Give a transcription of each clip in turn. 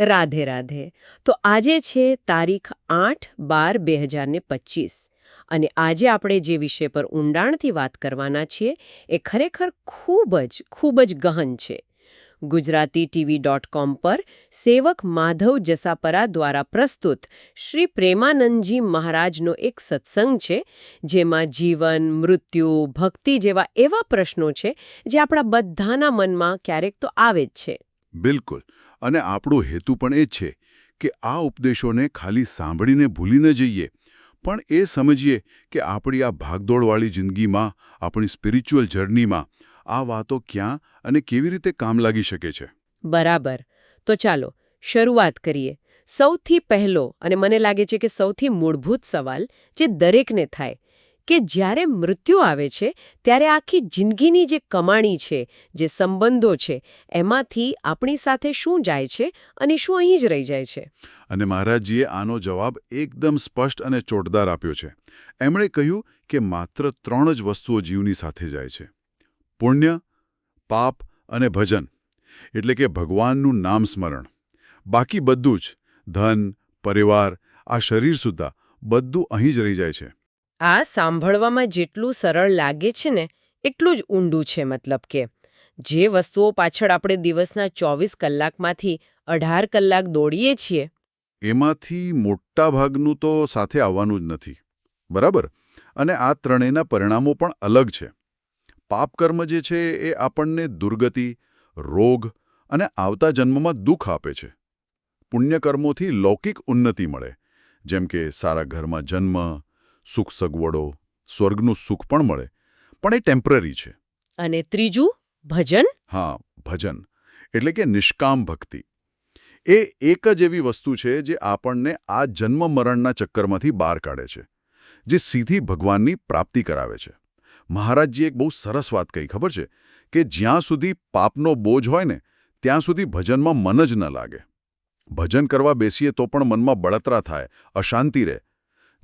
રાધે રાધે. તો આજે છે તારીખ આઠ બાર બે હજાર ને પચીસ. અને આજે આપણે જે વિષય પર ઊંડાણથી વાત કરવાના છીએ, એ ખરેખર ખૂબ જ ખૂબ જ ગહન છે. ગુજરાતી ટીવી ડોટ કોમ પર સેવક માધવ જસાપરા દ્વારા પ્રસ્તુત શ્રી પ્રેમાનંદજી મહારાજનો એક સત્સંગ છે, જેમાં જીવન, મૃત્યુ, ભક્તિ જેવા એવા પ્રશ્નો છે, જે આપણા બધાના મનમાં ક્યારેક તો આવે જ છે. બિલકુલ. અને આપણો હેતુ પણ એ છે કે આ ઉપદેશોને ખાલી સાંભળીને ભૂલી ન જઈએ. પણ એ સમજીએ કે આપણી આ ભાગદોડવાળી જિંદગીમાં, આપણી સ્પિરિચ્યુઅલ જર્નીમાં આ વાતો ક્યાં અને કેવી રીતે કામ લાગી શકે છે. બરાબર. તો ચાલો, શરૂઆત કરીએ. સૌથી પહેલો, અને મને લાગે છે કે સૌથી મૂળભૂત સવાલ જે દરેકને થાય કે જ્યારે મૃત્યુ આવે છે, ત્યારે આખી જિંદગીની જે કમાણી છે, જે સંબંધો છે, એમાંથી આપણી સાથે શું જાય છે અને શું અહીં જ રહી જાય છે? અને મહારાજજીએ આનો જવાબ એકદમ સ્પષ્ટ અને ચોટદાર આપ્યો છે. એમણે કહ્યું કે માત્ર ત્રણ જ વસ્તુઓ જીવની સાથે જાય છે. પુણ્ય, પાપ અને ભજન. એટલે કે ભગવાનનું નામ સ્મરણ. બાકી બધું જ, ધન, પરિવાર, આ શરીર સુદ્ધા બધું અહીં જ રહી જાય છે. આ સાંભળવામાં જેટલું સરળ લાગે છે ને, એટલું જ ઊંડું છે મતલબ કે. જે વસ્તુઓ પાછળ આપણે દિવસના ચોવીસ કલાકમાંથી અઢાર કલાક દોડીએ છીએ. એમાંથી મોટા ભાગનું તો સાથે આવવાનું જ નથી. બરાબર? અને આ ત્રણેયના પરિણામો પણ અલગ છે. પાપકર્મ જે છે એ આપણને દુર્ગતિ, રોગ અને આવતા જન્મમાં દુઃખ આપે છે. પુણ્યકર્મોથી લૌકિક ઉન્નતિ મળે. જેમ કે સારા ઘરમાં જન્મ સુખ સગવડો સ્વર્ગનું સુખ પણ મળે પણ એ ટેમ્પરરી છે. અને ત્રીજું ભજન? હા ભજન. એટલે કે નિષ્કામ ભક્તિ. એ એક જ એવી વસ્તુ છે જે આપણને આ જન્મ મરણના ચક્કરમાંથી બહાર કાઢે છે જે સીધી ભગવાનની પ્રાપ્તિ કરાવે છે. મહારાજજી એક બહુ સરસ વાત કહી ખબર છે? કે જ્યાં સુધી પાપનો બોજ હોય ને ત્યાં સુધી ભજનમાં મન જ ન લાગે. ભજન કરવા બેસીએ તો પણ મનમાં બળતરા થાય અશાંતિ રહે.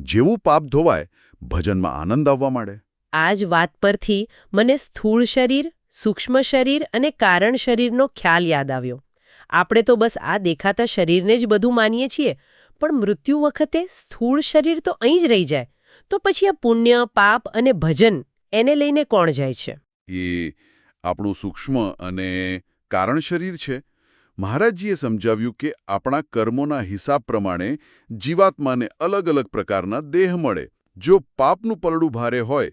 જેવું પાપ ધોવાય ભજનમાં આનંદ આવવા માંડે. આ જ વાત પરથી મને સ્થૂળ શરીર સૂક્ષ્મ શરીર અને કારણ શરીરનો ખ્યાલ યાદ આવ્યો. આપણે તો બસ આ દેખાતા શરીરને જ બધું માનીએ છીએ પણ મૃત્યુ વખતે સ્થૂળ શરીર તો અહીં જ રહી જાય. તો પછી આ પુણ્ય પાપ અને ભજન એને લઈને કોણ જાય છે? એ આપણું સૂક્ષ્મ અને કારણ શરીર છે. મહારાજજીએ સમજાવ્યું કે આપણા કર્મોના હિસાબ પ્રમાણે જીવાત્માને અલગ અલગ પ્રકારના દેહ મળે. જો પાપનું પલડું ભારે હોય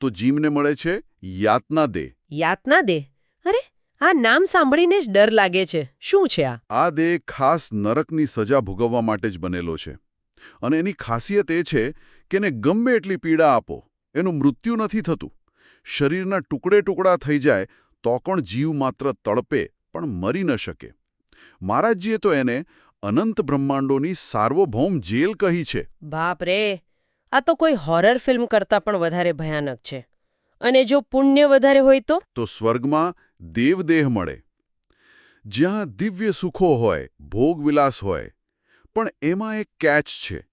તો જીવને મળે છે યાતના દેહ. યાતના દેહ? અરે આ નામ સાંભળીને જ ડર લાગે છે. શું છે આ? આ દેહ ખાસ નરકની સજા ભોગવવા માટે જ બનેલો છે. અને એની ખાસિયત એ છે કે એને ગમે એટલી પીડા આપો એનું મૃત્યુ નથી થતું. શરીરના ટુકડે ટુકડા થઈ જાય તો પણ જીવ માત્ર તડપે પણ મરી ન શકે. મહારાજજીએ તો એને અનંત બ્રહ્માંડોની સાર્વભૌમ જેલ કહી છે. બાપ રે આ તો કોઈ હોરર ફિલ્મ કરતાં પણ વધારે ભયાનક છે. અને જો પુણ્ય વધારે હોય તો? તો સ્વર્ગમાં દેવદેહ મળે. જ્યાં દિવ્ય સુખો હોય ભોગવિલાસ હોય પણ એમાં એક કેચ છે.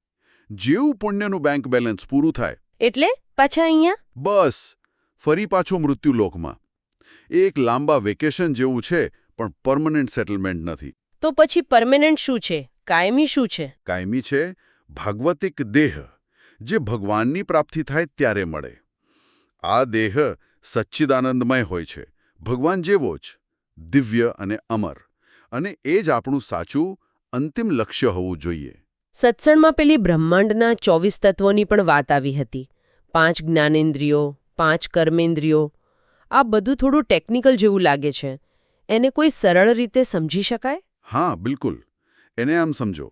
જેવું પુણ્યનું બેંક બેલેન્સ પૂરું થાય. એટલે? પાછા અહીંયા? બસ ફરી પાછો મૃત્યુલોકમાં. એ એક લાંબા વેકેશન જેવું છે પણ પરમનન્ટ સેટલમેન્ટ નથી. તો પછી પરમેનન્ટ શું છે? કાયમી શું છે? કાયમી છે ભાગવતિક દેહ જે ભગવાનની પ્રાપ્તિ થાય ત્યારે મળે. આ દેહ સચ્ચિદાનંદમય હોય છે. ભગવાન જેવો જ દિવ્ય અને અમર. અને એ જ આપણું સાચું અંતિમ લક્ષ્ય હોવું જોઈએ. સત્સંગમાં પેલી બ્રહ્માંડના ચોવીસ તત્વોની પણ વાત આવી હતી. પાંચ જ્ઞાનેન્દ્રિયો પાંચ કર્મેન્દ્રિયો. આ બધું થોડું ટેકનિકલ જેવું લાગે છે. એને કોઈ સરળ રીતે સમજી શકાય? હા બિલકુલ. એને આમ સમજો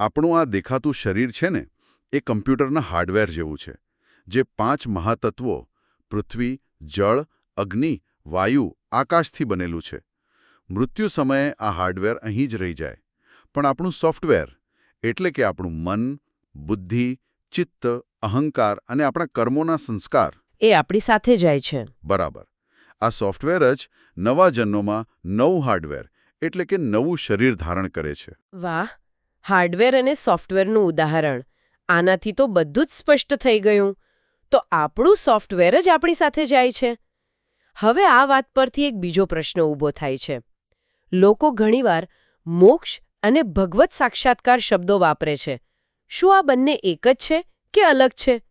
આપણું આ દેખાતું શરીર છે ને એ કમ્પ્યુટરના હાર્ડવેર જેવું છે જે પાંચ મહાતત્વો પૃથ્વી જળ અગ્નિ વાયુ આકાશથી બનેલું છે. મૃત્યુ સમયે આ હાર્ડવેર અહીં જ રહી જાય. પણ આપણું સોફ્ટવેર એટલે કે આપણું મન બુદ્ધિ ચિત્ત અહંકાર અને આપણા કર્મોના સંસ્કાર એ આપણી સાથે જાય છે. બરાબર. આ સોફ્ટવેર જ નવા જન્મોમાં નવું હાર્ડવેર એટલે કે નવું શરીર ધારણ કરે છે. વાહ! હાર્ડવેર અને સોફ્ટવેરનું ઉદાહરણ. આનાથી તો બધું જ સ્પષ્ટ થઈ ગયું. તો આપણું સોફ્ટવેર જ આપણી સાથે જાય છે? હવે આ વાત પરથી એક બીજો પ્રશ્ન ઊભો થાય છે. લોકો ઘણીવાર મોક્ષ અને ભગવત સાક્ષાત્કાર શબ્દો વાપરે છે. શું આ બંને એક જ છે કે અલગ છે?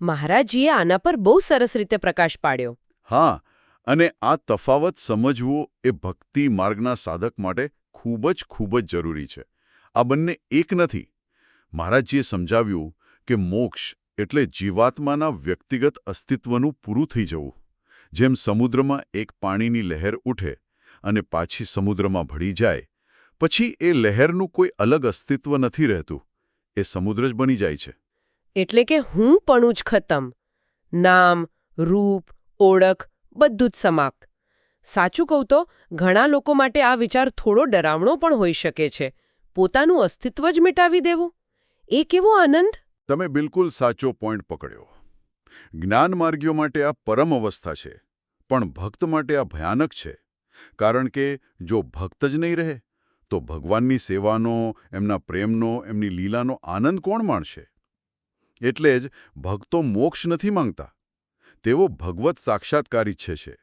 મહારાજજીએ આના પર બહુ સરસ રીતે પ્રકાશ પાડ્યો. હા અને આ તફાવત સમજવો એ ભક્તિ માર્ગના સાધક માટે ખૂબ જ ખૂબ જ જરૂરી છે. આ બંને એક નથી. મહારાજજીએ સમજાવ્યું કે મોક્ષ એટલે જીવાત્માના વ્યક્તિગત અસ્તિત્વનું પૂરું થઈ જવું. જેમ સમુદ્રમાં એક પાણીની લહેર ઉઠે અને પાછી સમુદ્રમાં ભળી જાય, પછી એ લહેરનું કોઈ અલગ અસ્તિત્વ નથી રહેતું. એ સમુદ્ર જ બની જાય છે. એટલે કે હું પણ જ ખતમ. નામ, રૂપ, ઓળખ બધું જ સમાપ્ત. સાચું કહું તો, ઘણા લોકો માટે આ વિચાર થોડો ડરાવણો પણ હોઈ શકે છે. પોતાનું અસ્તિત્વ જ મિટાવી દેવું? એ કેવો આનંદ? તમે બિલકુલ સાચો પોઈન્ટ પકડ્યો. જ્ઞાન માર્ગીઓ માટે આ પરમ અવસ્થા છે, પણ ભક્ત માટે આ ભયાનક છે. કારણ કે, જો ભક્ત જ નહીં રહે, તો ભગવાનની સેવાનો, એમના પ્રેમનો, એમની લીલાનો આનંદ કોણ માણશે? એટલે જ ભક્તો મોક્ષ નથી માંગતા. તેઓ ભગવત સાક્ષાત્કાર ઈચ્છે છે.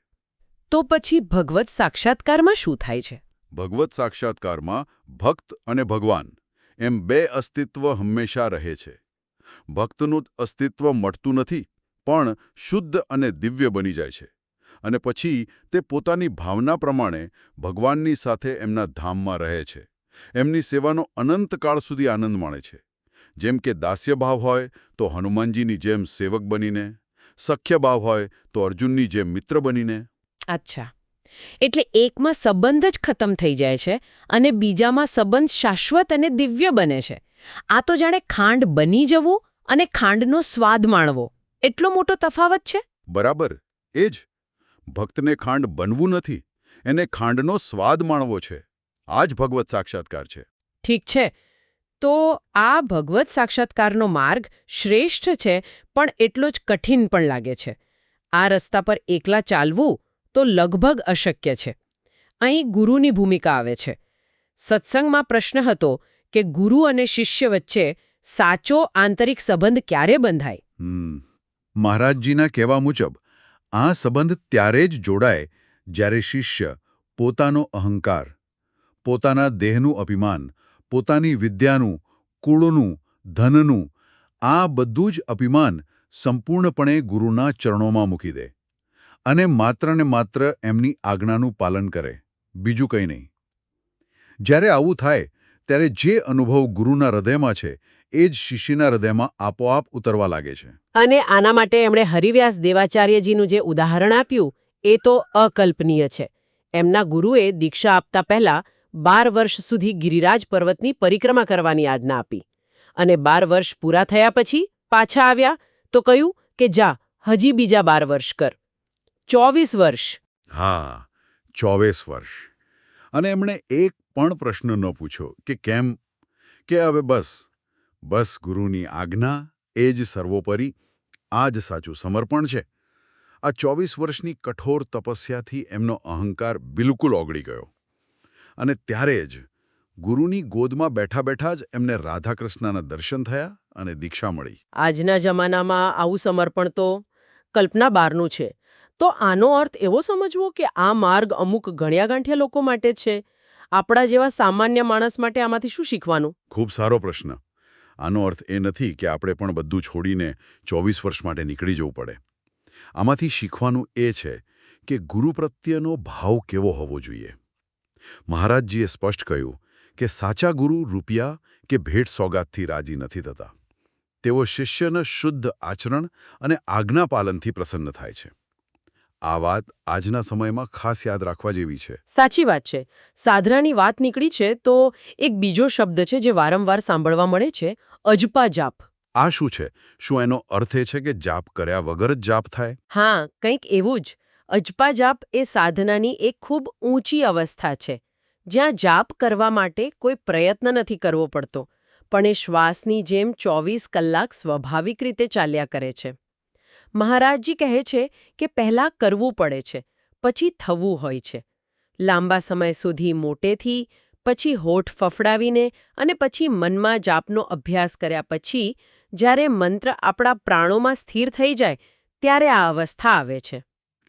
તો પછી ભગવત સાક્ષાત્કારમાં શું થાય છે? ભગવત સાક્ષાત્કારમાં ભક્ત અને ભગવાન એમ બે અસ્તિત્વ હંમેશા રહે છે. ભક્તનું અસ્તિત્વ મળતું નથી પણ શુદ્ધ અને દિવ્ય બની જાય છે. અને પછી તે પોતાની ભાવના પ્રમાણે ભગવાનની સાથે એમના ધામમાં રહે છે. એમની સેવાનો અનંતકાળ સુધી આનંદ માણે છે. જેમ કે દાસ્ય ભાવ હોય તો હનુમાનજીની જેમ સેવક બનીને સખ્ય ભાવ હોય તો અર્જુનની જેમ મિત્ર બનીને. અચ્છા. એટલે એકમાં સંબંધ જ ખતમ થઈ જાય છે અને બીજામાં સંબંધ શાશ્વત અને દિવ્ય બને છે. આ તો જાણે ખાંડ બની જવું અને ખાંડનો સ્વાદ માણવો. એટલો મોટો તફાવત છે? બરાબર એ જ. ભક્તને ખાંડ બનવું નથી એને ખાંડનો સ્વાદ માણવો છે. આ જ ભગવત સાક્ષાત્કાર છે. ઠીક છે. તો આ ભગવત સાક્ષાત્કારનો માર્ગ શ્રેષ્ઠ છે, પણ એટલો જ કઠિન પણ લાગે છે. આ રસ્તા પર એકલા ચાલવું તો લગભગ અશક્ય છે. અહીં ગુરુની ભૂમિકા આવે છે. સત્સંગમાં પ્રશ્ન હતો કે ગુરુ અને શિષ્ય વચ્ચે સાચો આંતરિક સંબંધ ક્યારે બંધાય? મહારાજજીના કહેવા મુજબ, આ સંબંધ ત્યારે જ જોડાય જ્યારે શિષ્ય પોતાનો અહંકાર, પોતાના દેહનું અભિમાન પોતાની વિદ્યાનું, કુળનું, ધનનું, આ બધું જ અભિમાન સંપૂર્ણપણે ગુરુના ચરણોમાં મૂકી દે અને માત્ર ને માત્ર એમની આજ્ઞાનું પાલન કરે. બીજું કંઈ નહીં. જ્યારે આવું થાય, ત્યારે જે અનુભવ ગુરુના હૃદયમાં છે, એ જ શિષ્યના હૃદયમાં આપોઆપ ઉતરવા લાગે છે. અને આના માટે એમણે હરિવ્યાસ દેવાચાર્યજીનું જે ઉદાહરણ આપ્યું, એ તો અકલ્પનીય છે. એમના ગુરુએ દીક્ષા આપતા પહેલા બાર વર્ષ સુધી ગિરિરાજ પર્વતની પરિક્રમા કરવાની આજ્ઞા આપી અને બાર વર્ષ પૂરા થયા પછી પાછા આવ્યા તો કહ્યું કે જા, હજી બીજા બાર વર્ષ કર. ચોવીસ વર્ષ. હા, ચોવીસ વર્ષ. અને એમણે એક પણ પ્રશ્ન ન પૂછ્યો કે કેમ? કે હવે બસ બસ ગુરુની આજ્ઞા એ જ સર્વોપરી, આ જ સાચું સમર્પણ છે. આ ચોવીસ વર્ષની કઠોર તપસ્યાથી એમનો અહંકાર બિલકુલ ઓગળી ગયો. અને ત્યારે જ ગુરુની ગોદમાં બેઠા બેઠા જ એમને રાધાકૃષ્ણના દર્શન થયા અને દીક્ષા મળી. આજના જમાનામાં આવું સમર્પણ તો કલ્પના બહારનું છે. તો આનો અર્થ એવો સમજવો કે આ માર્ગ અમુક ગણ્યા ગાંઠિયા લોકો માટે છે. આપણા જેવા સામાન્ય માણસ માટે આમાંથી શું શીખવાનું? ખૂબ સારો પ્રશ્ન. આનો અર્થ એ નથી કે આપણે પણ બધું છોડીને ચોવીસ વર્ષ માટે નીકળી જવું પડે. આમાંથી શીખવાનું એ છે કે ગુરુ પ્રત્યેનો ભાવ કેવો હોવો જોઈએ. મહારાજજીએ સ્પષ્ટ કહ્યું કે સાચા ગુરુ રૂપિયા કે ભેટ સોગાતથી રાજી નથી થતા. તેઓ શિષ્યના શુદ્ધ આચરણ અને આજ્ઞાપાલનથી પ્રસન્ન થાય છે. આ વાત આજના સમયમાં ખાસ યાદ રાખવા જેવી છે. સાચી વાત છે. સાધનાની વાત નીકળી છે તો એક બીજો શબ્દ છે જે વારંવાર સાંભળવા મળે છે અજપા જાપ. આ શું છે? શું એનો અર્થ એ છે કે જાપ કર્યા વગર જ જાપ થાય? હા કંઈક એવું જ. અજપા જાપ એ સાધનાની એક ખૂબ ઊંચી અવસ્થા છે, જ્યાં જાપ કરવા માટે કોઈ પ્રયત્ન નથી કરવો પડતો, પણ એ શ્વાસની જેમ ચોવીસ કલાક સ્વાભાવિક રીતે ચાલ્યા કરે છે. મહારાજજી કહે છે કે પહેલાં કરવું પડે છે, પછી થવું હોય છે. લાંબા સમય સુધી મોટેથી, પછી હોઠ ફફડાવીને અને પછી મનમાં જાપનો અભ્યાસ કર્યા પછી, જ્યારે મંત્ર આપણા પ્રાણોમાં સ્થિર થઈ જાય, ત્યારે આ અવસ્થા આવે છે.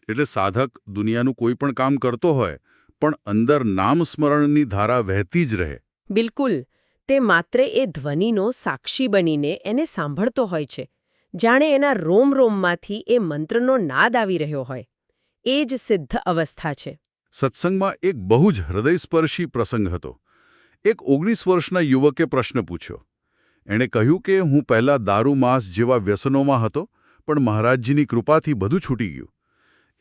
એટલે સાધક દુનિયાનું કોઈ પણ કામ કરતો હોય પણ અંદર નામ સ્મરણની ધારા વહેતી જ રહે. બિલકુલ. તે માત્ર એ ધ્વનિનો સાક્ષી બનીને એને સાંભળતો હોય છે. જાણે એના રોમ રોમમાંથી એ મંત્રનો નાદ આવી રહ્યો હોય. એ જ સિદ્ધ અવસ્થા છે. સત્સંગમાં એક બહુ જ હૃદયસ્પર્શી પ્રસંગ હતો. એક ઓગણીસ વર્ષના યુવકે પ્રશ્ન પૂછ્યો. એણે કહ્યું કે હું પહેલા દારૂ માંસ જેવા વ્યસનોમાં હતો પણ મહારાજજીની કૃપાથી બધું છૂટી ગયું.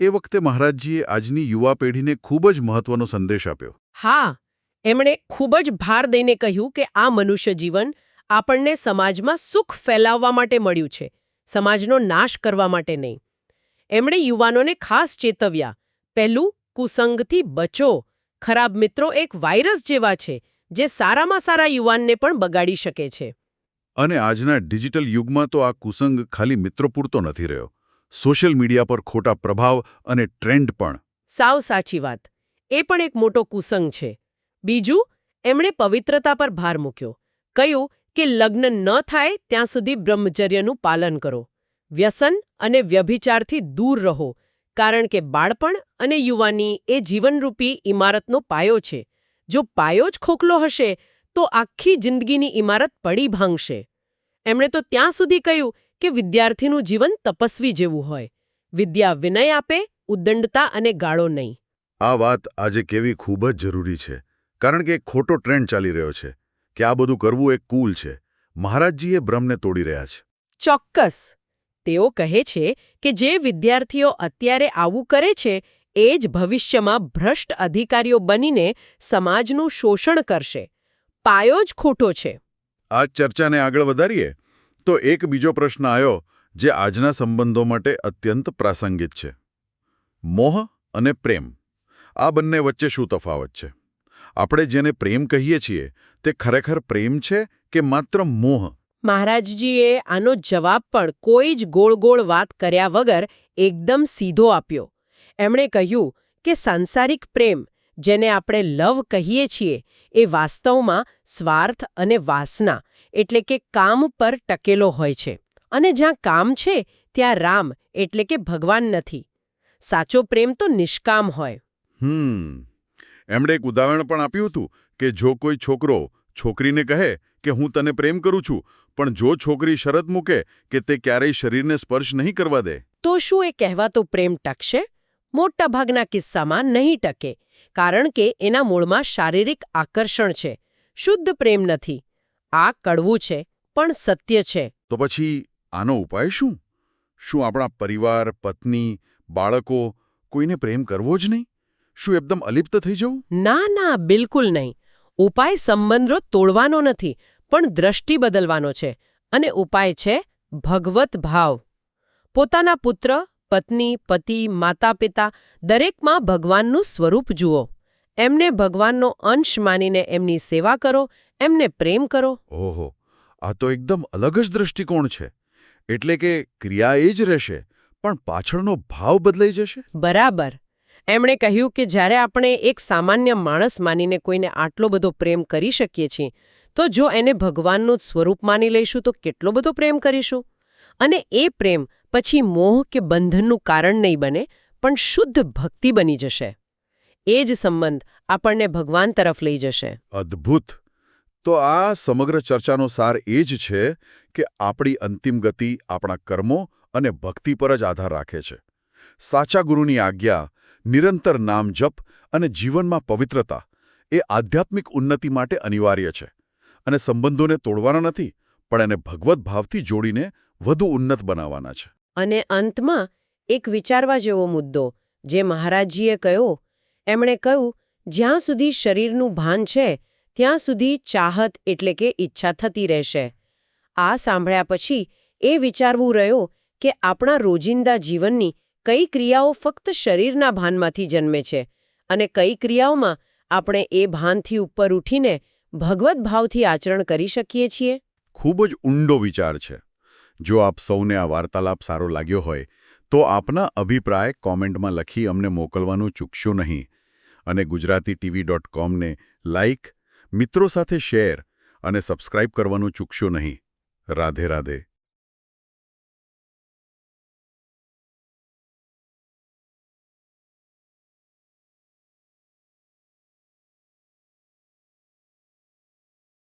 એ વખતે મહારાજજીએ આજની યુવા પેઢીને ખૂબ જ મહત્વનો સંદેશ આપ્યો. હા એમણે ખૂબ જ ભાર દઈને કહ્યું કે આ મનુષ્ય જીવન આપણને સમાજમાં સુખ ફેલાવવા માટે મળ્યું છે સમાજનો નાશ કરવા માટે નહીં. એમણે યુવાનોને ખાસ ચેતવ્યા પહેલું કુસંગથી બચો. ખરાબ મિત્રો એક વાયરસ જેવા છે જે સારામાં સારા યુવાનને પણ બગાડી શકે છે. અને આજના ડિજિટલ યુગમાં તો આ કુસંગ ખાલી મિત્રો પૂરતો નથી રહ્યો. સોશિયલ મીડિયા પર ખોટા પ્રભાવ અને ટ્રેન્ડ પણ. સાવ સાચી વાત. એ પણ એક મોટો કુસંગ છે. બીજું, એમણે પવિત્રતા પર ભાર મૂક્યો. કહ્યું કે લગ્ન ન થાય ત્યાં સુધી બ્રહ્મચર્યનું પાલન કરો. વ્યસન અને વ્યભિચારથી દૂર રહો, કારણ કે બાળપણ અને યુવાની એ જીવનરૂપી ઇમારતનો પાયો છે. જો પાયો જ ખોખલો હશે, તો આખી જિંદગીની ઇમારત પડી ભાંગશે. એમણે તો ત્યાં સુધી કહ્યું કે વિદ્યાર્થીનું જીવન તપસ્વી જેવું હોય. વિદ્યા વિનય આપે ઉદંડતા અને ગાળો નહીં. આ વાત આજે કેવી ખૂબ જ જરૂરી છે કારણ કે એક ખોટો ટ્રેન્ડ ચાલી રહ્યો છે કે આ બધું કરવું એક કૂલ છે. મહારાજજીએ બ્રહ્મને તોડી રહ્યા છે. ચોક્કસ. તેઓ કહે છે કે જે વિદ્યાર્થીઓ અત્યારે આવું કરે છે એ જ ભવિષ્યમાં ભ્રષ્ટ અધિકારીઓ બનીને સમાજનું શોષણ કરશે. પાયો જ ખોટો છે. આ ચર્ચાને આગળ વધારીએ? તો એક બીજો પ્રશ્ન આવ્યો, જે આજના સંબંધો માટે અત્યંત પ્રાસંગિક છે. મોહ અને પ્રેમ. આ બંને વચ્ચે શું તફાવત છે? આપણે જેને પ્રેમ કહીએ છીએ, તે ખરેખર પ્રેમ છે કે માત્ર મોહ? મહારાજજીએ આનો જવાબ પણ કોઈ જ ગોળ ગોળ વાત કર્યા વગર એકદમ સીધો આપ્યો. એમણે કહ્યું કે સાંસારિક પ્રેમ, જેને આપણે લવ કહીએ છીએ, એ વાસ્તવમાં સ્વાર્થ અને વાસના એટલે કે કામ પર ટકેલો હોય છે. અને જ્યાં કામ છે ત્યાં રામ એટલે કે ભગવાન નથી. સાચો પ્રેમ તો નિષ્કામ હોય. હમ. એમણે એક ઉદાહરણ પણ આપ્યું હતું કે જો કોઈ છોકરો છોકરીને કહે કે હું તને પ્રેમ કરું છું પણ જો છોકરી શરત મૂકે કે તે ક્યારેય શરીરને સ્પર્શ નહીં કરવા દે. તો શું એ કહેવાતો પ્રેમ ટકશે? મોટાભાગના કિસ્સામાં નહીં ટકે કારણ કે એના મૂળમાં શારીરિક આકર્ષણ છે. શુદ્ધ પ્રેમ નથી. આ કડવું છે પણ સત્ય છે. તો પછી આનો ઉપાય શું? શું આપણા પરિવાર પત્ની બાળકો કોઈને પ્રેમ કરવો જ નહીં? શું એકદમ અલિપ્ત થઈ જવું? ના ના બિલકુલ નહીં. ઉપાય સંબંધો તોડવાનો નથી પણ દ્રષ્ટિ બદલવાનો છે. અને ઉપાય છે ભગવત ભાવ. પોતાના પુત્ર પત્ની પતિ માતા પિતા દરેકમાં ભગવાનનું સ્વરૂપ જુઓ. એમને ભગવાનનો અંશ માનીને એમની સેવા કરો એમને પ્રેમ કરો. ઓહો આ તો એકદમ અલગ જ દૃષ્ટિકોણ છે. એટલે કે ક્રિયા એ જ રહેશે પણ પાછળનો ભાવ બદલાઈ જશે? બરાબર. એમણે કહ્યું કે જ્યારે આપણે એક સામાન્ય માણસ માનીને કોઈને આટલો બધો પ્રેમ કરી શકીએ છીએ તો જો એને ભગવાનનું સ્વરૂપ માની લઈશું તો કેટલો બધો પ્રેમ કરીશું? અને એ પ્રેમ પછી મોહ કે બંધનનું કારણ નહીં બને પણ શુદ્ધ ભક્તિ બની જશે. એ જ સંબંધ આપણને ભગવાન તરફ લઈ જશે. અદ્ભુત. તો આ સમગ્ર ચર્ચાનો સાર એ જ છે કે આપણી અંતિમ ગતિ આપણા કર્મો અને ભક્તિ પર જ આધાર રાખે છે. સાચા ગુરુની આજ્ઞા, નિરંતર નામ જપ અને જીવનમાં પવિત્રતા એ આધ્યાત્મિક ઉન્નતિ માટે અનિવાર્ય છે. અને સંબંધોને તોડવાના નથી, પણ એને ભગવત ભાવથી જોડીને વધુ ઉન્નત બનાવવાના છે. અને અંતમાં એક વિચારવા જેવો મુદ્દો, જે મહારાજજીએ કહ્યો. એમણે કહ્યું, જ્યાં સુધી શરીરનું ભાન છે ત્યાં સુધી ચાહત એટલે કે ઈચ્છા થતી રહેશે. આ સાંભળ્યા પછી એ વિચારવું રહ્યો કે આપણા રોજિંદા જીવનની કઈ ક્રિયાઓ ફક્ત શરીરના ભાનમાંથી જન્મે છે અને કઈ ક્રિયાઓમાં આપણે એ ભાનથી ઉપર ઉઠીને ભગવત ભાવથી આચરણ કરી શકીએ છીએ? ખૂબ જ ઊંડો વિચાર છે. જો આપ સૌને આ વાર્તાલાપ સારો લાગ્યો હોય, તો આપના અભિપ્રાય કોમેન્ટમાં લખી અમને મોકલવાનું ચૂકશો નહીં. અને ગુજરાતી ટીવી ડોટ કોમને લાઇક મિત્રો સાથે શેર અને સબસ્ક્રાઇબ કરવાનું ચૂકશો નહીં. રાધે રાધે.